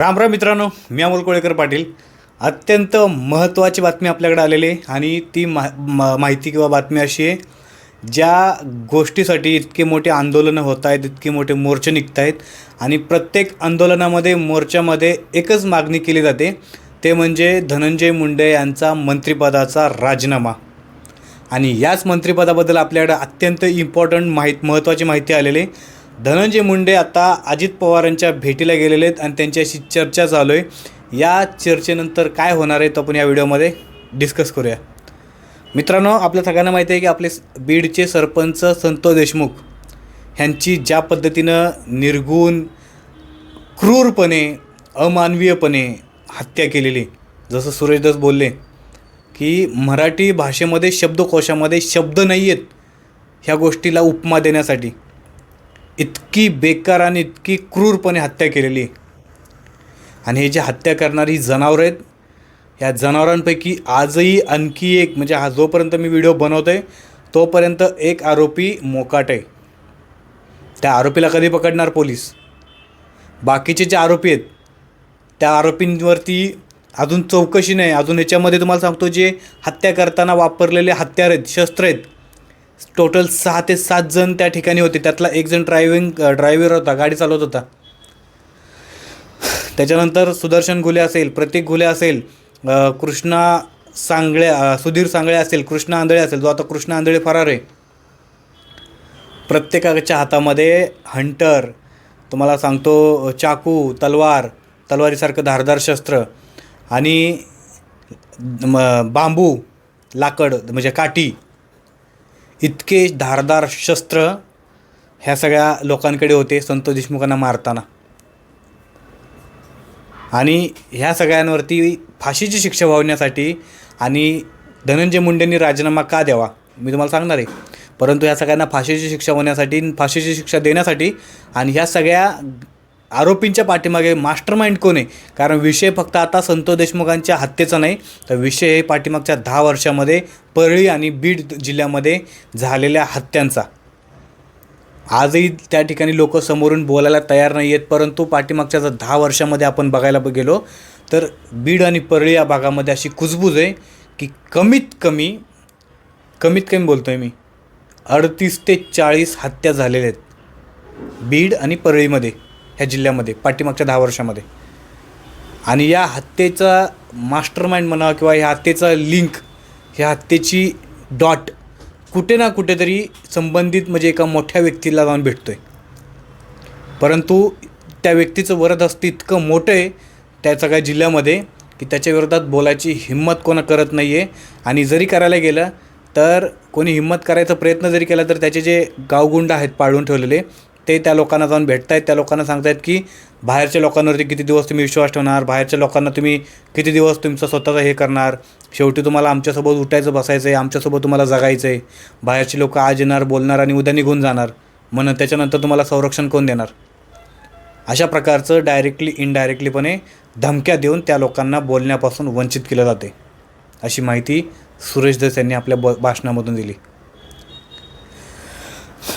रामराम मित्रांनो मी अमोल कोळेकर पाटील. अत्यंत महत्त्वाची बातमी आपल्याकडे आलेली आहे आणि ती मा मा- माहिती किंवा बातमी अशी आहे ज्या गोष्टीसाठी इतके मोठे आंदोलनं होत आहेत इतके मोठे मोर्चे निघत आहेत आणि प्रत्येक आंदोलनामध्ये मोर्चामध्ये एकच मागणी केली जाते ते म्हणजे धनंजय मुंडे यांचा मंत्रिपदाचा राजीनामा. आणि याच मंत्रिपदाबद्दल आपल्याकडे अत्यंत इम्पॉर्टंट माहीत महत्त्वाची माहिती आलेली आहे. धनंजय मुंडे आता अजित पवारांच्या भेटीला गेलेले आहेत आणि त्यांच्याशी चर्चा चालू आहे. या चर्चेनंतर काय होणार आहे तो आपण या व्हिडिओमध्ये डिस्कस करूया. मित्रांनो आपल्या सगळ्यांना माहिती आहे की आपले बीडचे सरपंच संतोष देशमुख ह्यांची ज्या पद्धतीनं निर्गुण क्रूरपणे अमानवीयपणे हत्या केलेली जसं सुरेशदास बोलले की मराठी भाषेमध्ये शब्दकोशामध्ये शब्द नाही आहेत ह्या गोष्टीला उपमा देण्यासाठी. इतकी बेकार आणि इतकी क्रूरपणे हत्या केलेली आहे. आणि हे जे हत्या करणारी जनावरं आहेत ह्या जनावरांपैकी आजही आणखी एक म्हणजे हा जोपर्यंत मी व्हिडिओ बनवतो आहे तोपर्यंत एक आरोपी मोकाट आहे. त्या आरोपीला कधी पकडणार पोलीस? बाकीचे जे आरोपी आहेत त्या आरोपींवरती अजून चौकशी नाही. अजून याच्यामध्ये तुम्हाला सांगतो जे हत्या करताना वापरलेले हत्यार आहेत शस्त्र आहेत टोटल सहा ते सात जण त्या ठिकाणी होते. त्यातला एक जण ड्रायव्हिंग ड्रायव्हर होता गाडी चालवत होता. त्याच्यानंतर सुदर्शन घुले असेल प्रतीक घुले असेल कृष्णा सांगळे सुधीर सांगळे असेल कृष्णा आंधळे असेल जो आता कृष्णा आंधळे फरार आहे. प्रत्येकाच्या हातामध्ये हंटर तुम्हाला सांगतो चाकू तलवार तलवारीसारखं धारदार शस्त्र आणि बांबू लाकड म्हणजे काठी. इतके धारदार शस्त्र ह्या सगळ्या लोकांकडे होते संतोष देशमुखांना मारताना. आणि ह्या सगळ्यांवरती फाशीची शिक्षा व्हावण्यासाठी आणि धनंजय मुंडेंनी राजीनामा का द्यावा? मी तुम्हाला सांगणार आहे. परंतु ह्या सगळ्यांना फाशीची शिक्षा होण्यासाठी फाशीची शिक्षा देण्यासाठी आणि ह्या सगळ्या आरोपींच्या पाठीमागे मास्टर माइंड कोण आहे? कारण विषय फक्त आता संतोष देशमुखांच्या हत्येचा नाही तर विषय हे पाठीमागच्या दहा वर्षामध्ये परळी आणि बीड जिल्ह्यामध्ये झालेल्या हत्यांचा. आजही त्या ठिकाणी लोक समोरून बोलायला तयार नाही आहेत परंतु पाठीमागच्या जर दहा वर्षामध्ये आपण बघायला ब- गेलो तर बीड आणि परळी या भागामध्ये अशी कुजबूज आहे की कमीत कमी कमीत कमी बोलतो आहे मी अडतीस ते चाळीस हत्या झालेल्या आहेत. बीड आणि परळीमध्ये. ह्या जिल्ह्यामध्ये पाठीमागच्या दहा वर्षामध्ये. आणि या हत्येचा मास्टर माइंड म्हणा किंवा ह्या हत्येचा लिंक ह्या हत्येची डॉट कुठे ना कुठेतरी संबंधित म्हणजे एका मोठ्या व्यक्तीला जाऊन भेटतो आहे परंतु त्या व्यक्तीचं वरद असतं इतकं मोठं आहे त्या सगळ्या जिल्ह्यामध्ये की त्याच्या विरोधात बोलायची हिंमत कोणा करत नाही आहे आणि जरी करायला गेलं तर कोणी हिंमत करायचा प्रयत्न जरी केला तर त्याचे जे गावगुंड आहेत पाळून ठेवलेले ते त्या लोकांना जाऊन भेटत आहेत त्या लोकांना सांगतायत की बाहेरच्या लोकांवरती किती दिवस तुम्ही विश्वास ठेवणार बाहेरच्या लोकांना तुम्ही किती दिवस तुमचं स्वतःचं हे करणार शेवटी तुम्हाला आमच्यासोबत उठायचं बसायचं आहे आमच्यासोबत तुम्हाला जगायचं आहे बाहेरचे लोक आज येणार बोलणार आणि उद्या निघून जाणार म्हणून त्याच्यानंतर तुम्हाला संरक्षण कोण देणार? अशा प्रकारचं डायरेक्टली इनडायरेक्टलीपणे धमक्या देऊन त्या लोकांना बोलण्यापासून वंचित केलं जाते अशी माहिती सुरेश दस यांनी आपल्या ब भाषणामधून दिली.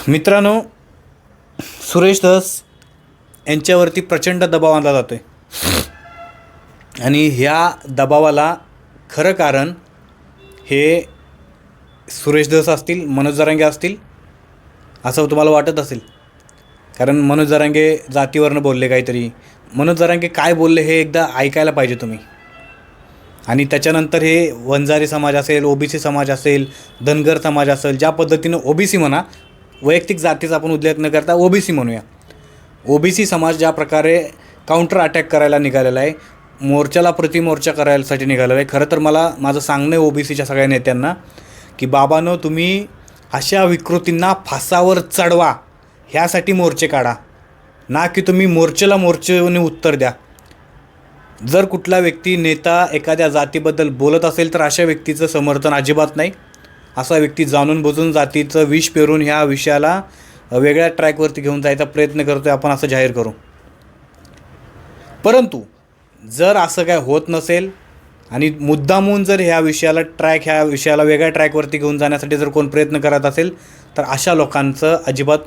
मित्रांनो सुरेश धस यांच्यावरती प्रचंड दबाव आणला जातो आहे आणि ह्या दबावाला खरं कारण हे सुरेश धस असतील मनोज जरांगे असतील असं तुम्हाला वाटत असेल. कारण मनोज जरांगे जातीवरनं बोलले काहीतरी. मनोज जरांगे काय बोलले हे एकदा ऐकायला पाहिजे तुम्ही. आणि त्याच्यानंतर हे वंजारी समाज असेल ओबीसी समाज असेल धनगर समाज असेल ज्या पद्धतीनं ओबीसी म्हणा वैयक्तिक जातीचा आपण उल्लेख न करता ओबीसी म्हणूया. ओबीसी समाज ज्या प्रकारे काउंटर अटॅक करायला निघालेला आहे मोर्चाला प्रतिमोर्चा करायसाठी निघालेला आहे खरं तर मला माझं सांगणं आहे ओबीसीच्या सगळ्या नेत्यांना की बाबांनो तुम्ही अशा विकृतींना फासावर चढवा ह्यासाठी मोर्चे काढा. ना की तुम्ही मोर्चेला मोर्चेने उत्तर द्या. जर कुठला व्यक्ती नेता एखाद्या जातीबद्दल बोलत असेल तर अशा व्यक्तीचं समर्थन अजिबात नाही. असा व्यक्ती जाणून बुजून जातीचं विष पेरून ह्या विषयाला वेगळ्या ट्रॅकवरती घेऊन जायचा प्रयत्न करतो आहे आपण असं जाहीर करू. परंतु जर असं काय होत नसेल आणि मुद्दामून जर ह्या विषयाला ट्रॅक ह्या विषयाला वेगळ्या ट्रॅकवरती घेऊन जाण्यासाठी जर कोण प्रयत्न करत असेल तर अशा लोकांचं अजिबात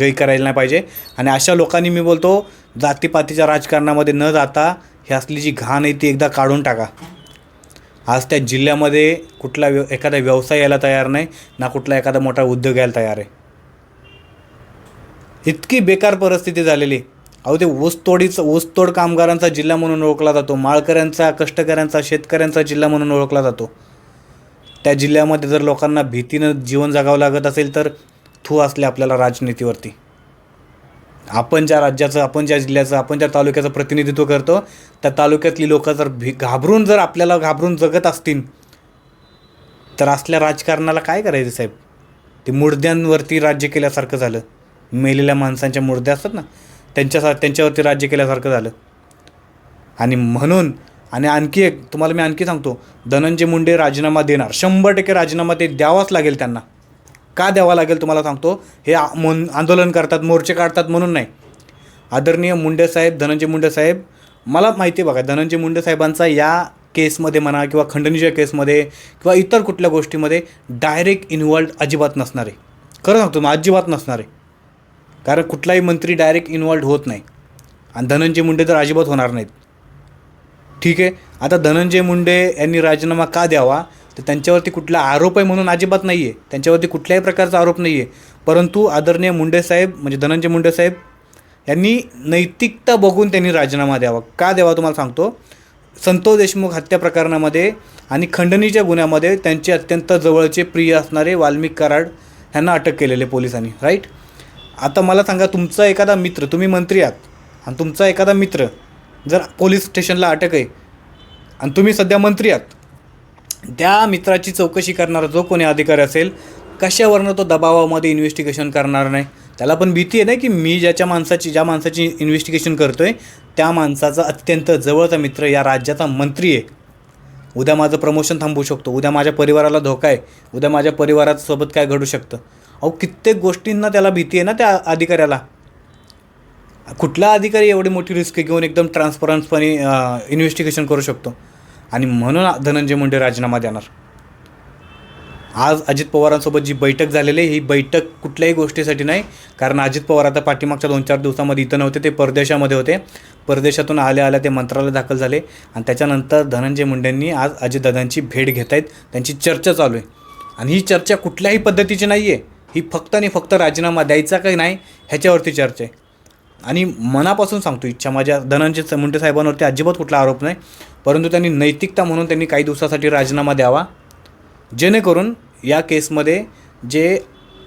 गै करायला नाही पाहिजे. आणि अशा लोकांनी मी बोलतो जातीपातीच्या राजकारणामध्ये न जाता ही असली जी घाण आहे ती एकदा काढून टाका. आज त्या जिल्ह्यामध्ये कुठला व्य एखादा व्यवसाय यायला तयार नाही ना कुठला एखादा मोठा उद्योग यायला तयार आहे. इतकी बेकार परिस्थिती झालेली. अहो ते ऊसतोडीचं ऊसतोड कामगारांचा जिल्हा म्हणून ओळखला जातो माळकऱ्यांचा कष्टकऱ्यांचा शेतकऱ्यांचा जिल्हा म्हणून ओळखला जातो. त्या जिल्ह्यामध्ये जर लोकांना भीतीनं जीवन जगावं लागत असेल तर थू असले आपल्याला राजनीतीवरती. आपण ज्या राज्याचं आपण ज्या जिल्ह्याचं आपण ज्या तालुक्याचं प्रतिनिधित्व करतो त्या तालुक्यातली लोकं जर भी घाबरून जर आपल्याला घाबरून जगत असतील तर असल्या राजकारणाला काय करायचं साहेब? ते मुर्द्यांवरती राज्य केल्यासारखं झालं. मेलेल्या माणसांच्या मुर्द्या असतात ना त्यांच्या त्यांच्यावरती राज्य केल्यासारखं झालं. आणि म्हणून आणि आणखी एक तुम्हाला मी आणखी सांगतो धनंजय मुंडे राजीनामा देणार. शंभर टक्के राजीनामा ते द्यावाच लागेल त्यांना. का द्यावा लागेल तुम्हाला सांगतो. हे मन आंदोलन करतात मोर्चे काढतात म्हणून नाही. आदरणीय मुंडे साहेब धनंजय मुंडे साहेब मला माहिती आहे बघा धनंजय मुंडे साहेबांचा या केसमध्ये म्हणा किंवा खंडणीच्या केसमध्ये किंवा इतर कुठल्या गोष्टीमध्ये डायरेक्ट इन्व्हॉल्ड अजिबात नसणार आहे. खरं सांगतो मग अजिबात नसणार आहे. कारण कुठलाही मंत्री डायरेक्ट इन्व्हॉल्ड होत नाही. आणि धनंजय मुंडे तर अजिबात होणार नाहीत. ठीक आहे? आता धनंजय मुंडे यांनी राजीनामा का द्यावा? तर त्यांच्यावरती कुठला आरोप आहे म्हणून अजिबात नाही आहे त्यांच्यावरती कुठल्याही प्रकारचा आरोप नाही आहे परंतु आदरणीय मुंडे साहेब म्हणजे धनंजय मुंडे साहेब यांनी नैतिकता बघून त्यांनी राजीनामा द्यावा. का द्यावा तुम्हाला सांगतो. संतोष देशमुख हत्या प्रकरणामध्ये आणि खंडणीच्या गुन्ह्यामध्ये त्यांचे अत्यंत जवळचे प्रिय असणारे वाल्मिक कराड यांना अटक केलेले पोलिसांनी राईट आता मला सांगा तुमचा एखादा मित्र तुम्ही मंत्री आहात आणि तुमचा एखादा मित्र जर पोलीस स्टेशनला अटक आहे आणि तुम्ही सध्या मंत्री आहात त्या मित्राची चौकशी करणारा जो कोणी अधिकारी असेल कशावरनं तो दबावामध्ये इन्व्हेस्टिगेशन करणार नाही? त्याला पण भीती आहे ना की मी ज्याच्या माणसाची ज्या माणसाची इन्व्हेस्टिगेशन करतो आहे त्या माणसाचा अत्यंत जवळचा मित्र या राज्याचा मंत्री आहे. उद्या माझं प्रमोशन थांबवू शकतो. उद्या माझ्या परिवाराला धोका आहे. उद्या माझ्या परिवारासोबत काय घडू शकतं? अहो कित्येक गोष्टींना त्याला भीती आहे ना त्या अधिकाऱ्याला. कुठला अधिकारी एवढी मोठी रिस्क घेऊन एकदम ट्रान्सपरन्सपणे इन्व्हेस्टिगेशन करू शकतो? आणि म्हणून धनंजय मुंडे राजीनामा देणार. आज अजित पवारांसोबत जी बैठक झालेली आहे ही बैठक कुठल्याही गोष्टीसाठी नाही कारण अजित पवार आता पाठीमागच्या दोन चार दिवसामध्ये इथं नव्हते ते परदेशामध्ये होते. परदेशातून आल्या आल्या ते मंत्रालय दाखल झाले. आणि त्याच्यानंतर धनंजय मुंडेंनी आज अजितदादांची भेट घेत आहेत. त्यांची चर्चा चालू आहे. आणि ही चर्चा कुठल्याही पद्धतीची नाही आहे ही फक्त आणि फक्त राजीनामा द्यायचा काही नाही ह्याच्यावरती चर्चा आहे. आणि मनापासून सांगतो इच्छा माझ्या धनंजय मुंडे साहेबांवरती अजिबात कुठला आरोप नाही परंतु त्यांनी नैतिकता म्हणून त्यांनी काही दिवसासाठी राजीनामा द्यावा जेणेकरून या केसमध्ये जे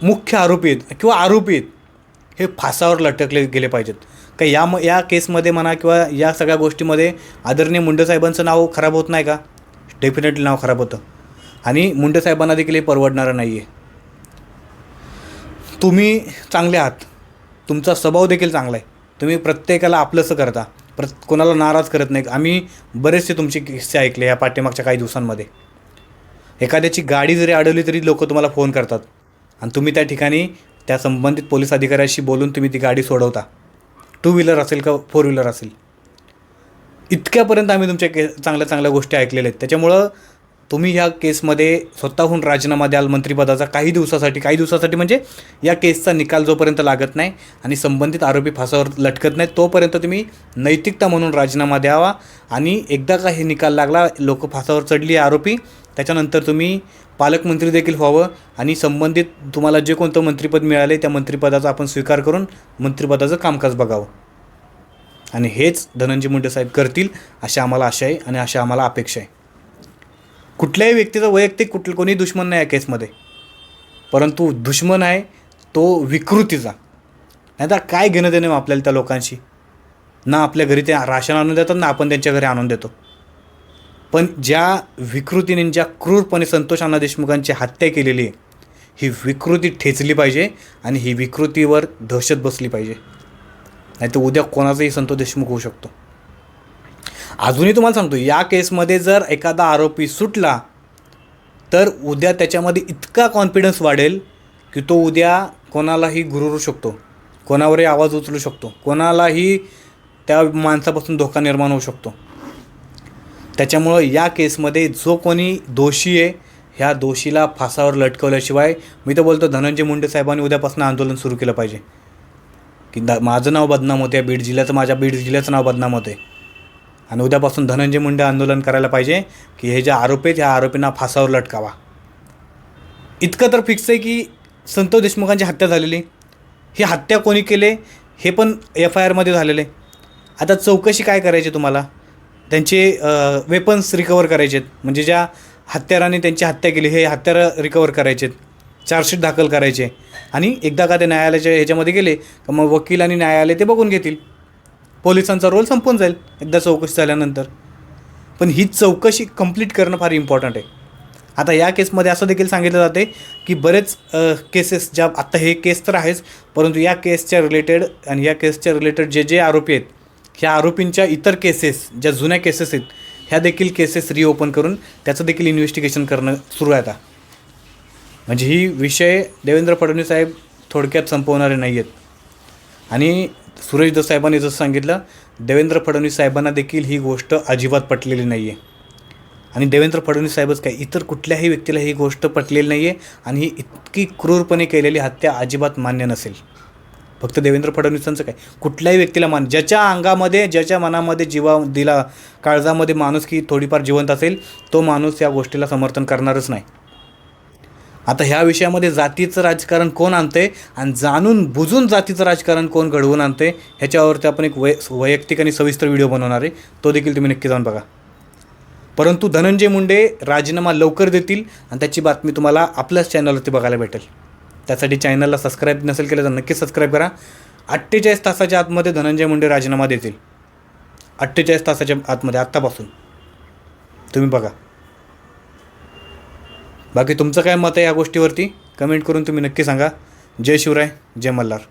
मुख्य आरोपी आहेत किंवा आरोपी आहेत हे फासावर लटकले गेले पाहिजेत. का या म या केसमध्ये म्हणा किंवा या सगळ्या गोष्टीमध्ये आदरणीय मुंडे साहेबांचं नाव खराब होत नाही का? डेफिनेटली नाव खराब होतं. आणि मुंडे साहेबांना देखील हे परवडणारं नाही आहे तुम्ही चांगले आहात. तुमचा स्वभाव देखील चांगला आहे. तुम्ही प्रत्येकाला आपलंसं करता. प्र कोणाला नाराज करत नाही आम्ही बरेचसे तुमचे किस्से ऐकले या पाठीमागच्या काही दिवसांमध्ये. एखाद्याची गाडी जरी अडवली तरी लोक तुम्हाला फोन करतात. आणि तुम्ही त्या ठिकाणी त्या संबंधित पोलीस अधिकाऱ्याशी बोलून तुम्ही ती गाडी सोडवता. टू व्हीलर असेल का फोर व्हीलर असेल. इतक्यापर्यंत आम्ही तुमच्या के चांगल्या चांगल्या गोष्टी ऐकलेल्या आहेत. त्याच्यामुळं तुम्ही ह्या केसमध्ये स्वतःहून राजीनामा द्याल मंत्रिपदाचा काही दिवसासाठी काही दिवसासाठी म्हणजे या केसचा निकाल जोपर्यंत लागत नाही आणि संबंधित आरोपी फासावर लटकत नाही तोपर्यंत तुम्ही नैतिकता म्हणून राजीनामा द्यावा आणि एकदा का हे निकाल लागला लोक फासावर चढली आरोपी त्याच्यानंतर तुम्ही पालकमंत्री देखील व्हावं आणि संबंधित तुम्हाला जे कोणतं मंत्रिपद मिळाले त्या मंत्रिपदाचा आपण स्वीकार करून मंत्रिपदाचं कामकाज बघावं. आणि हेच धनंजय मुंडे साहेब करतील अशी आम्हाला आशा आहे आणि अशा आम्हाला अपेक्षा आहे. कुठल्याही व्यक्तीचा वैयक्तिक कुठलं कोणी दुश्मन नाही आहे केसमध्ये. परंतु दुश्मन आहे तो विकृतीचा. नाही तर काय घेणं देणं आपल्याला त्या लोकांशी? ना आपल्या घरी ते राशन आणून देतात ना आपण त्यांच्या घरी आणून देतो. पण ज्या विकृतीने ज्या क्रूरपणे संतोष अण्णा देशमुखांची हत्या केलेली आहे ही विकृती ठेचली पाहिजे आणि ही विकृतीवर दहशत बसली पाहिजे. नाही तर उद्या कोणाचाही संतोष देशमुख होऊ शकतो. अजूनही तुम्हाला सांगतो या केसमध्ये जर एखादा आरोपी सुटला तर उद्या त्याच्यामध्ये इतका कॉन्फिडन्स वाढेल की तो उद्या कोणालाही गुरुरू शकतो कोणावरही आवाज उचलू शकतो कोणालाही त्या माणसापासून धोका निर्माण होऊ शकतो. त्याच्यामुळं या केसमध्ये जो कोणी दोषी आहे ह्या दोषीला फासावर लटकवल्याशिवाय मी तर बोलतो धनंजय मुंडे साहेबांनी उद्यापासून आंदोलन सुरू केलं पाहिजे. की द माझं नाव बदनाम होते बीड जिल्ह्याचं माझ्या बीड जिल्ह्याचं नाव बदनाम होते आणि उद्यापासून धनंजय मुंडे आंदोलन करायला पाहिजे की हे जे आरोपी आहेत ह्या आरोपींना फासावर लटकावा. इतकं तर फिक्स आहे की संतोष देशमुखांची हत्या झालेली. ही हत्या कोणी केले? हे पण एफ आय आरमध्ये झालेले. आता चौकशी काय करायची तुम्हाला? त्यांचे वेपन्स रिकवर करायचे आहेत. म्हणजे ज्या हत्याराने त्यांची हत्या केली हे हत्यारं रिकवर करायचे आहेत. चार्जशीट दाखल करायचे. आणि एकदा का ते न्यायालयाच्या ह्याच्यामध्ये गेले तर मग वकील आणि न्यायालय ते बघून घेतील. पोलिसांचा रोल संपून जाईल एकदा चौकशी झाल्यानंतर. पण ही चौकशी कंप्लीट करणं फार इम्पॉर्टंट आहे. आता या केसमध्ये असं देखील सांगितलं जाते की बरेच केसेस ज्या आत्ता हे केस तर आहेच परंतु या केसच्या रिलेटेड आणि या केसच्या रिलेटेड जे जे आरोपी आहेत ह्या आरोपींच्या इतर केसेस ज्या जुन्या केसेस आहेत ह्या देखील केसेस रिओपन करून त्याचं देखील इन्व्हेस्टिगेशन करणं सुरू आहे आता. म्हणजे ही विषय देवेंद्र फडणवीस साहेब थोडक्यात संपवणारे नाही आहेत आणि सुरेश दसाहेबांनी साहेबांनी जसं सांगितलं देवेंद्र फडणवीस साहेबांना देखील ही गोष्ट अजिबात पटलेली नाही आहे आणि देवेंद्र फडणवीस साहेबच काय इतर कुठल्याही व्यक्तीला ही गोष्ट पटलेली नाही आहे आणि ही इतकी क्रूरपणे केलेली हत्या अजिबात मान्य नसेल. फक्त देवेंद्र फडणवीसांचं काय कुठल्याही व्यक्तीला मान ज्याच्या अंगामध्ये ज्याच्या मनामध्ये जीवा दिला काळजामध्ये माणूस की थोडीफार जिवंत असेल तो माणूस या गोष्टीला समर्थन करणारच नाही. आता ह्या विषयामध्ये जातीचं राजकारण कोण आणते आणि जाणून बुजून जातीचं राजकारण कोण घडवून आणते ह्याच्यावरती आपण एक वै वैयक्तिक आणि सविस्तर व्हिडिओ बनवणार आहे. तो देखील तुम्ही नक्की जाऊन बघा. परंतु धनंजय मुंडे राजीनामा लवकर देतील आणि त्याची बातमी तुम्हाला आपल्याच चॅनलवरती बघायला भेटेल. त्यासाठी चॅनलला सबस्क्राईब नसेल केलं तर नक्की सबस्क्राईब करा. अठ्ठेचाळीस तासाच्या आतमध्ये धनंजय मुंडे राजीनामा देतील. अठ्ठेचाळीस तासाच्या आतमध्ये आत्तापासून. तुम्ही बघा. बाकी तुमचं काय मत आहे या गोष्टीवरती? कमेंट करून तुम्ही नक्की सांगा. जय शिवराय जय मल्हार.